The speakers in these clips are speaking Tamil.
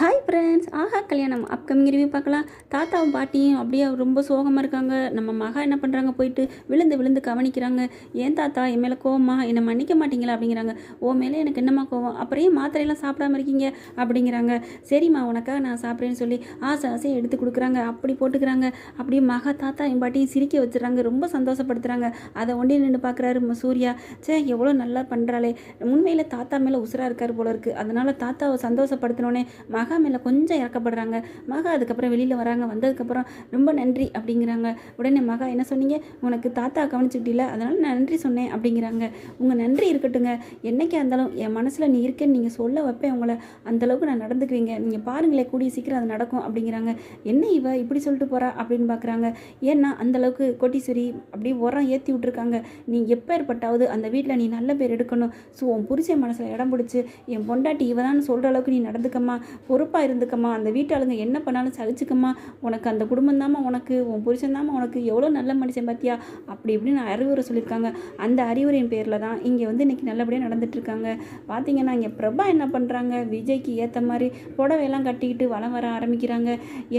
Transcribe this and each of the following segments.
ஹாய் ஃப்ரெண்ட்ஸ் ஆஹா கல்யாணம். அப்கமிங் ரிவ்யூ பார்க்கலாம். தாத்தாவும் பாட்டியும் அப்படியே ரொம்ப சோகமாக இருக்காங்க. நம்ம மகா என்ன பண்ணுறாங்க போயிட்டு விழுந்து விழுந்து கவனிக்கிறாங்க. ஏன் தாத்தா? என் மேலே கோவமா? என்னை மன்னிக்க மாட்டீங்களா? அப்படிங்கிறாங்க. ஓ மேலே எனக்கு என்னம்மா கோவம்? அப்புறம் ஏன் மாத்திரையெல்லாம் சாப்பிடாம இருக்கீங்க? அப்படிங்கிறாங்க. சரிம்மா உனக்காக நான் சாப்பிட்றேன்னு சொல்லி ஆசை ஆசையை எடுத்து கொடுக்குறாங்க. அப்படி போட்டுக்கிறாங்க. அப்படியே மகா தாத்தா என் பாட்டியும் சிரிக்க வச்சுறாங்க ரொம்ப சந்தோஷப்படுத்துகிறாங்க அதை ஒண்டி நின்று பார்க்குறாரு சூர்யா. சே எவ்வளோ நல்லா பண்ணுறாளே உண்மையில் தாத்தா மேலே உசுராக இருக்கார் போல இருக்குது அதனால் தாத்தாவை சந்தோஷப்படுத்தினோடனே மகா மேலே கொஞ்சம் இறக்கப்படுறாங்க. மகா அதுக்கப்புறம் வெளியில் வராங்க. வந்ததுக்கப்புறம் ரொம்ப நன்றி அப்படிங்கிறாங்க. உடனே மகா என்ன சொன்னீங்க? உனக்கு தாத்தா கவனிச்சுக்கிட்டில அதனால் நான் நன்றி சொன்னேன் அப்படிங்கிறாங்க. உங்கள் நன்றி இருக்கட்டுங்க. என்னைக்கா இருந்தாலும் என் மனசில் நீ இருக்கேன்னு நீங்கள் சொல்ல வைப்பேன் உங்களை. அந்தளவுக்கு நான் நடந்துக்குவீங்க. நீங்கள் பாருங்களேன் கூடிய சீக்கிரம் அது நடக்கும் அப்படிங்கிறாங்க. என்ன இவ இப்படி சொல்லிட்டு போகிறா அப்படின்னு பார்க்குறாங்க ஏன்னா அந்தளவுக்கு கோட்டீஸ்வரி அப்படியே உரம் ஏற்றி விட்ருக்காங்க நீ எப்பேற்பட்டாவது அந்த வீட்டில் நீ நல்ல பேர் எடுக்கணும். ஸோ உன் புரிச்ச மனசில் இடம் பிடிச்சி என் பொண்டாட்டி இவதான்னு சொல்கிற அளவுக்கு நீ நடந்துக்கம்மா. பொறுப்பாக இருந்துக்கம்மா. அந்த வீட்டாளுங்க என்ன பண்ணாலும் சகிச்சுக்கம்மா. உனக்கு அந்த குடும்பம் தாம்மா உனக்கு உன் புருஷன் தாம்மா உனக்கு எவ்வளோ நல்ல மனுஷன் பார்த்தியா அப்படி இப்படின்னு அறிவுரை சொல்லியிருக்காங்க. அந்த அறிவுரையின் பேரில் தான் இங்கே வந்து இன்றைக்கி நல்லபடியாக நடந்துட்டுருக்காங்க. பார்த்தீங்கன்னா இங்கே பிரபா என்ன பண்ணுறாங்க விஜய்க்கு ஏற்ற மாதிரி புடவையெல்லாம் கட்டிக்கிட்டு வளம் வர ஆரம்பிக்கிறாங்க.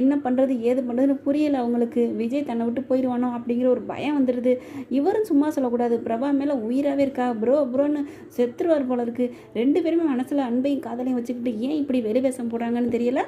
என்ன பண்ணுறது ஏது பண்ணுறதுன்னு புரியலை அவங்களுக்கு. விஜய் தன்னை விட்டு போயிடுவானோ அப்படிங்கிற ஒரு பயம் வந்துடுது இவரும் சும்மா சொல்லக்கூடாது. பிரபா மேலே உயிராகவே இருக்கா? ப்ரோ ப்ரோன்னு செத்துருவார் போல இருக்குது ரெண்டு பேருமே மனசில் அன்பையும் காதலையும் வச்சுக்கிட்டு ஏன் இப்படி வெளி வேஷம் போடுறாங்கன்னு தெரியல.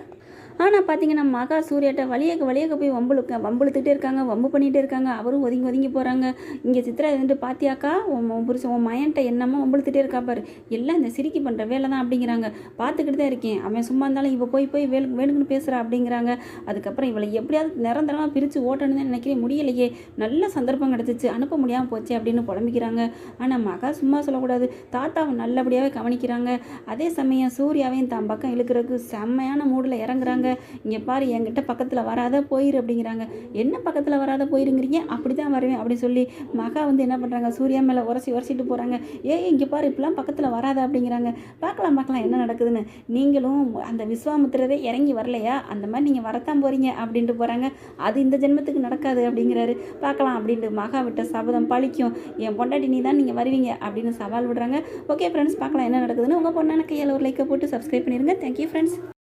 ஆனால் பார்த்தீங்கன்னா மகா சூர்யாட்ட வழியாக வழியாக போய் வம்புழுக்க வம்புழுத்துட்டே இருக்காங்க. வம்பு பண்ணிகிட்டே இருக்காங்க. அவரும் ஒதுங்கி ஒதுங்கி போகிறாங்க இங்கே சித்ரா இருந்து பாத்தியாக்கா? உன் புருஷன் உன் மயன்ட்ட என்னமோ வம்புழுத்துட்டே இருக்கா பாரு. எல்லாம் இந்த சிரிக்கி பண்ணுற வேலை தான் அப்படிங்கிறாங்க. பார்த்துக்கிட்டு தான் இருக்கேன். அவன் சும்மா இருந்தாலும் இவள் போய் போய் வேலு வேணுக்குன்னு பேசுகிறா அப்படிங்கிறாங்க. அதுக்கப்புறம் இவளை எப்படியாவது நிரந்தரமாக பிரித்து ஓட்டணும்னு தான் நினைக்கிறேன். முடியலையே. நல்ல சந்தர்ப்பம் கிடச்சிச்சு. அனுப்ப முடியாமல் போச்சு அப்படின்னு புலம்பிக்கிறாங்க. ஆனால் மகா சும்மா சொல்லக்கூடாது. தாத்தாவை நல்லபடியாகவே கவனிக்கிறாங்க. அதே சமயம் சூர்யாவையும் தான் பக்கம் இழுக்கிறதுக்கு செம்மையான மூடில் இறங்குறாங்க. இங்கே பாரு என்கிட்ட பக்கத்தில் வராத போயிரு அப்படிங்கிறாங்க. என்ன பக்கத்தில் வராத போயிருங்கிறீங்க? அப்படி தான் வருவேன் அப்படின்னு சொல்லி மகா வந்து என்ன பண்ணுறாங்க சூர்யா மேலே உரசி உரசிட்டு போகிறாங்க ஏ இங்கே பாரு இப்படிலாம் பக்கத்தில் வராத அப்படிங்கிறாங்க. பார்க்கலாம் பார்க்கலாம் என்ன நடக்குதுன்னு. நீங்களும் அந்த விஸ்வாமுத்திரரே இறங்கி வரலையா? அந்த மாதிரி நீங்கள் வரத்தான் போகிறீங்க அப்படின்ட்டு போகிறாங்க அது இந்த ஜென்மத்துக்கு நடக்காது அப்படிங்கிறாரு. பார்க்கலாம் அப்படின்ட்டு மகா விட்ட சபதம் பழிக்கும். என் பொண்டாட்டி நீ தான் நீங்கள் வருவீங்க அப்படின்னு சவால் விடுறாங்க. ஓகே ஃப்ரெண்ட்ஸ் பார்க்கலாம் என்ன நடக்குதுன்னு. உங்கள் பொண்ணான கையில் ஒரு லைக்கை போட்டு சப்ஸ்கிரைப் பண்ணிடுங்க தேங்க்யூ ஃப்ரெண்ட்ஸ்